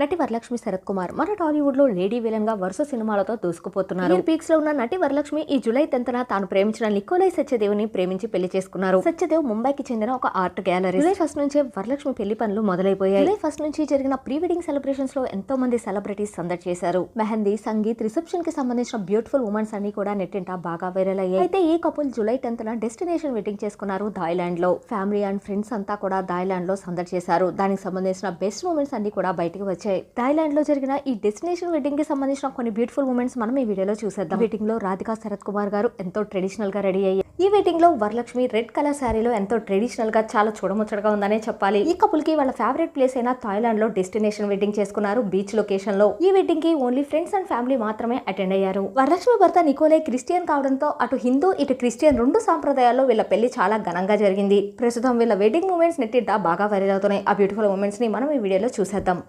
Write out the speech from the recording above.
నటి వరలక్ష్మి శరత్ కుమార్. మన టాలీవుడ్లో లేడీ విలన్గా వరుస సినిమాలతో దూసుకుపోతున్నారు. పీక్స్లో ఉన్న నటి వరలక్ష్మి ఈ జూలై టెన్త్ తాను ప్రేమించిన నికోలై సత్యదేవ్ని ప్రేమించి పెళ్ళి చేసుకున్నారు. సత్యదేవ్ ముంబైకి చెందిన ఒక ఆర్ట్ గ్యాలరీ జూలై ఫస్ట్ నుంచే వరలక్ష్మి పెళ్ళి పనులు మొదలైపోయాయి. జూలై ఫస్ట్ నుంచి జరిగిన ప్రీ వెడ్డింగ్ సెలబ్రేషన్స్లో ఎంతో మంది సెలబ్రిటీస్ సందడి చేశారు. మెహందీ సంగీత్ రిసెప్షన్కి సంబంధించిన బ్యూటిఫుల్ ఉమెన్స్ అన్ని కూడా నెట్టింట బాగా వైరల్ అయ్యాయి. అయితే ఈ couple July tenth destination wedding చేసుకున్నారు థాయిలాండ్లో ఫ్యామిలీ అండ్ ఫ్రెండ్స్ అంతా కూడా థాయిలాండ్లో సందడి చేశారు. దానికి సంబంధించిన బెస్ట్ మూమెంట్స్ అన్ని కూడా బయటకు వచ్చాయి. వచ్చాయి. లో జరిగిన ఈ డెస్టినేషన్ వెడ్డింగ్కి సంబంధించిన కొన్ని బ్యూటిఫుల్ మూమెంట్స్ మనం ఈ వీడియోలో చూసేద్దాం. వెడ్డింగ్లో రాధికా శరత్ కుమార్ గారు ఎంతో ట్రెడిషనల్గా రెడీ అయ్యారు. ఈ వెడ్డింగ్లో వరలక్ష్మి రెడ్ కలర్ శారీలో ఎంతో ట్రెడిషనల్గా చాలా చూడముచ్చటగా ఉందనే చెప్పాలి. ఈ కపుల్కి వాళ్ళ ఫేవరెట్ ప్లేస్ అయిన థాయిలాండ్లో డెస్టినేషన్ వెడ్డింగ్ చేసుకున్నారు బీచ్ లొకేషన్లో. ఈ వెడ్డింగ్కి ఓన్లీ ఫ్రెండ్స్ అండ్ ఫ్యామిలీ మాత్రమే అటెండ్ అయ్యారు. వరలక్ష్మి భర్త నికోలే క్రిస్టియన్ కావడంతో అటు హిందూ ఇటు క్రిస్టియన్ రెండు సాంప్రదాయాల్లో వీళ్ళ పెళ్ళి చాలా ఘనంగా జరిగింది. ప్రస్తుతం వీళ్ళ వెడ్డింగ్ మూమెంట్స్ నెట్టింటా బాగా వైరల్ అవుతున్నాయి. ఆ బ్యూటిఫుల్ మూమెంట్స్ని మనం ఈ వీడియోలో చూసేద్దాం.